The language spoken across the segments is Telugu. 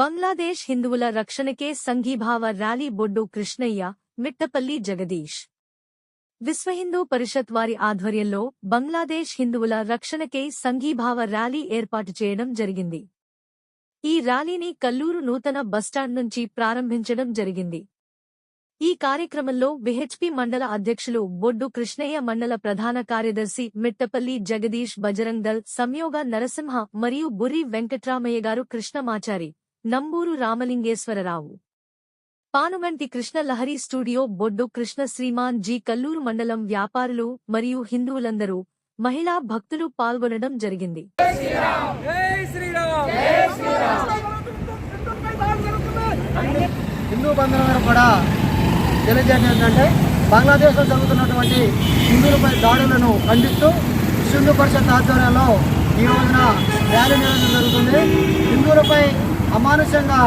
బంగ్లాదేశ్ హిందువుల రక్షణకే సంఘీభావ ర్యాలీ బొడ్డు కృష్ణయ్య మిట్టపల్లి జగదీష్. విశ్వ హిందూ పరిషత్ వారి ఆధ్వర్యంలో బంగ్లాదేశ్ హిందువుల రక్షణకై సంఘీభావ ర్యాలీ ఏర్పాటు చేయడం జరిగింది. ఈ ర్యాలీని కల్లూరు నూతన బస్టాండ్ నుంచి ప్రారంభించడం జరిగింది. ఈ కార్యక్రమంలో విహెచ్పి మండల అధ్యక్షులు బొడ్డు కృష్ణయ్య మండల ప్రధాన కార్యదర్శి మిట్టపల్లి జగదీష్ బజరంగ్ దళ్ సంయోగ నరసింహ మరియు బుర్రి వెంకట్రామయ్య గారు కృష్ణమాచారి. నంబూరు రామలింగేశ్వరరావు. పానుగంటి కృష్ణ లహరి స్టూడియో బొడ్డు కృష్ణ శ్రీమాన్ జి కల్లూరు మండలం వ్యాపారులు మరియు హిందువులందరూ మహిళా భక్తులు పాల్గొనడం జరిగింది. హిందూ బంధువులను కూడా తెలియజేయడం ఏంటంటే బంగ్లాదేశ్లో జరుగుతున్నటువంటి హిందువులపై దాడులను ఖండిస్తూ విశ్వ పరిషత్ ఆధ్వర్యంలో ఈ రోజున ర్యాలీ నిర్వహించడం జరుగుతుంది. హిందువులపై అమానుషంగా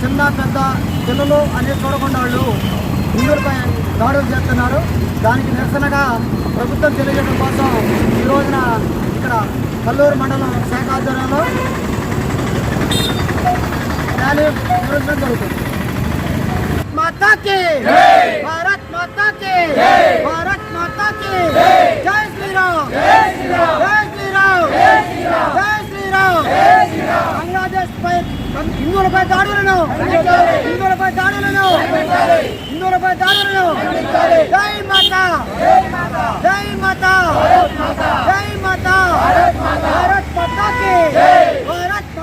చిన్న పెద్ద పిల్లలు అనేది చూడకుండా వాళ్ళు హిందువులపై దాడులు చేస్తున్నారు. దానికి నిరసనగా ప్రభుత్వం తెలియజేయడం కోసం ఈ రోజున ఇక్కడ కల్లూరు మండలం శాఖ ఆధ్వర్యంలో ర్యాలీ నిర్వహించడం జరుగుతుంది. మాతాకి! భారత్ మాతాకి! హిందువులపై దాడులను! హిందువులపై దాడులను! హిందువులపై దాడులను! జై మాత! జై మాత!